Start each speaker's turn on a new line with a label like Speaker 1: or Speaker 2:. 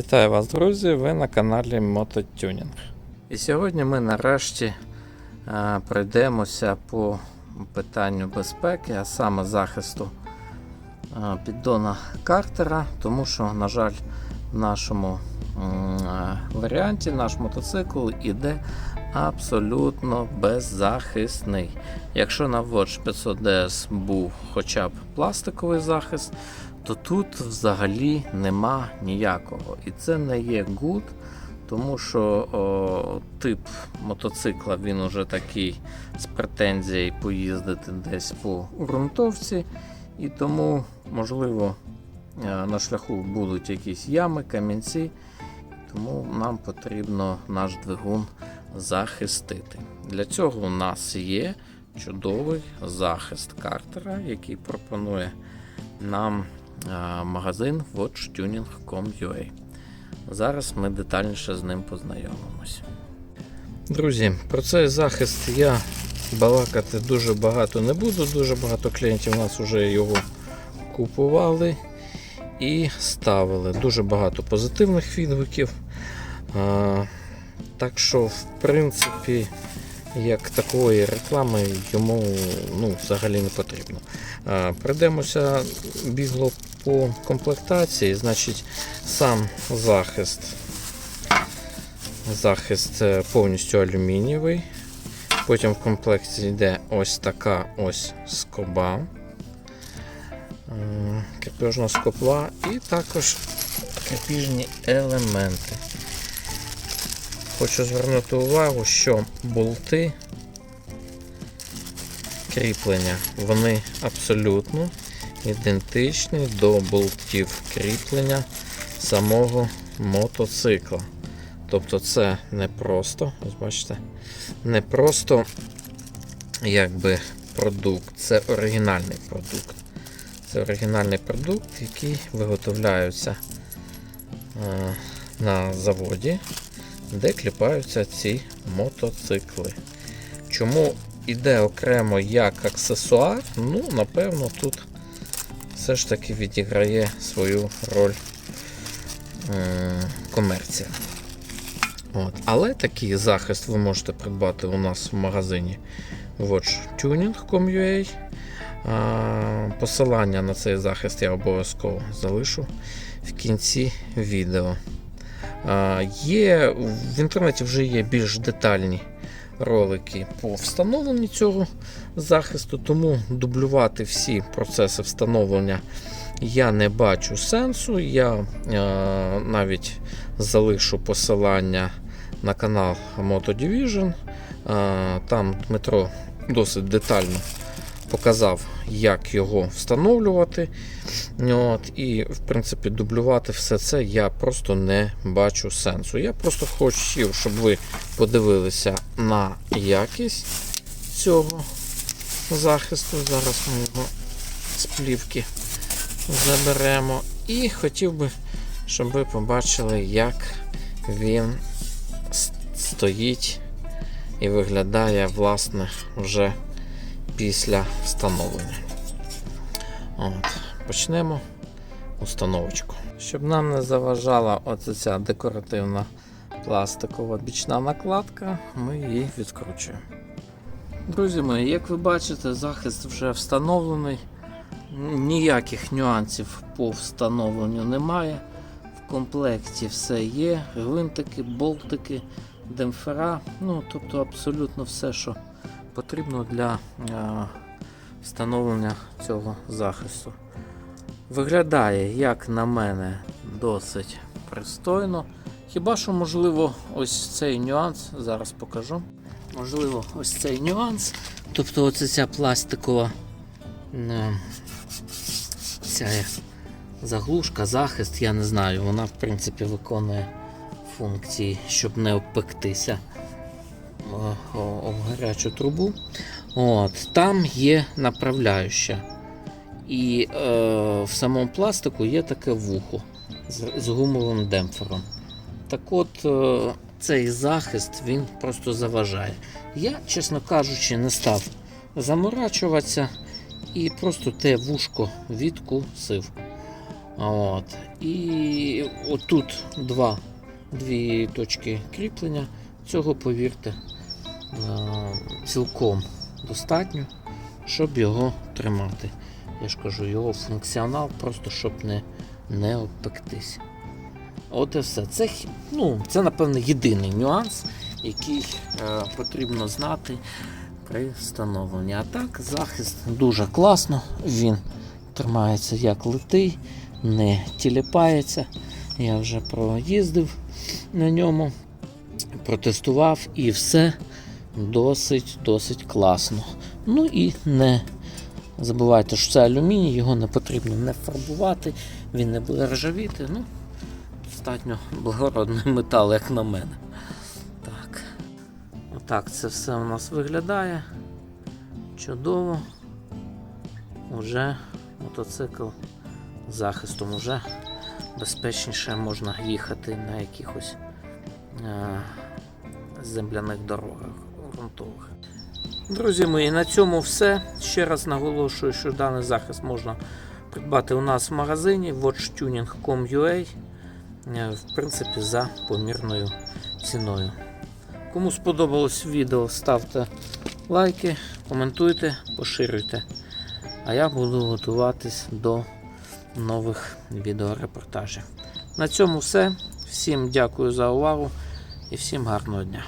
Speaker 1: Вітаю вас, друзі! Ви на каналі Мототюнінг. І сьогодні ми нарешті е, пройдемося по питанню безпеки, а саме захисту е, піддона картера, тому що, на жаль, в нашому м, е, варіанті наш мотоцикл іде абсолютно беззахисний. Якщо на Watch 500 DS був хоча б пластиковий захист, то тут взагалі нема ніякого. І це не є good, тому що о, тип мотоцикла він уже такий з претензією поїздити десь по ґрунтовці, і тому, можливо, е, на шляху будуть якісь ями, камінці, тому нам потрібно наш двигун захистити. Для цього у нас є чудовий захист картера, який пропонує нам магазин watchtuning.com.ua. Зараз ми детальніше з ним познайомимось. Друзі, про цей захист я балакати дуже багато не буду. Дуже багато клієнтів у нас вже його купували і ставили. Дуже багато позитивних відгуків. Так що, в принципі, як такої реклами йому ну, взагалі не потрібно. А, Пройдемося бігло по комплектації, значить, сам захист. Захист е, повністю алюмінієвий. Потім в комплекті йде ось така ось скоба, М, крепежна скобла і також крепіжні елементи. Хочу звернути увагу, що болти кріплення, вони абсолютно ідентичні до болтів кріплення самого мотоцикла. Тобто це не просто, ось бачите, не просто якби продукт, це оригінальний продукт. Це оригінальний продукт, який виготовляється е, на заводі, де кліпаються ці мотоцикли. Чому іде окремо як аксесуар, ну, напевно, тут все ж таки відіграє свою роль е, комерція. От. Але такий захист ви можете придбати у нас в магазині watchtuning.com.ua. Посилання на цей захист я обов'язково залишу в кінці відео. Є, в інтернеті вже є більш детальні ролики по встановленню цього захисту, тому дублювати всі процеси встановлення я не бачу сенсу. Я е, навіть залишу посилання на канал Moto Division. Е, там Дмитро досить детально показав, як його встановлювати. От, І, в принципі, дублювати все це я просто не бачу сенсу. Я просто хотів, щоб ви подивилися на якість цього захисту. Зараз ми його з плівки заберемо. І хотів би, щоб ви побачили, як він стоїть і виглядає, власне, вже після встановлення. От, почнемо установочку. Щоб нам не заважала оця ця декоративна пластикова бічна накладка, ми її відкручуємо. Друзі мої, як ви бачите, захист вже встановлений. Ніяких нюансів по встановленню немає. В комплекті все є. Гвинтики, болтики, демпфера. Ну, тобто абсолютно все, що потрібно для е, встановлення цього захисту. Виглядає, як на мене, досить пристойно. Хіба що, можливо, ось цей нюанс, зараз покажу. Можливо, ось цей нюанс. Тобто, оце ця пластикова ця заглушка, захист, я не знаю, вона в принципі виконує функції, щоб не обпектися об гарячу трубу. От, Там є направляюча. І е, в самому пластику є таке вухо з, з гумовим демпфером. Так от, е, цей захист він просто заважає. Я, чесно кажучи, не став заморачуватися і просто те вушко відкусив. От. І отут два, дві точки кріплення. Цього, повірте, цілком достатньо, щоб його тримати. Я ж кажу, його функціонал просто щоб не, не обпектись. От і все. Це, ну, це, напевно, єдиний нюанс, який е, потрібно знати при встановленні. А так, захист дуже класно. Він тримається як литий, не тіліпається. Я вже проїздив на ньому, протестував і все досить досить класно. Ну і не забувайте, що це алюміній, його не потрібно не фарбувати, він не буде ржавіти. Ну, достатньо благородний метал, як на мене. Так. Отак це все у нас виглядає. Чудово. Уже мотоцикл захистом уже безпечніше можна їхати на якихось е, земляних дорогах ґрунтових. Друзі мої, на цьому все. Ще раз наголошую, що даний захист можна придбати у нас в магазині watchtuning.com.ua е, в принципі за помірною ціною. Кому сподобалось відео, ставте лайки, коментуйте, поширюйте. А я буду готуватись до нових відеорепортажів. На цьому все. Всім дякую за увагу і всім гарного дня.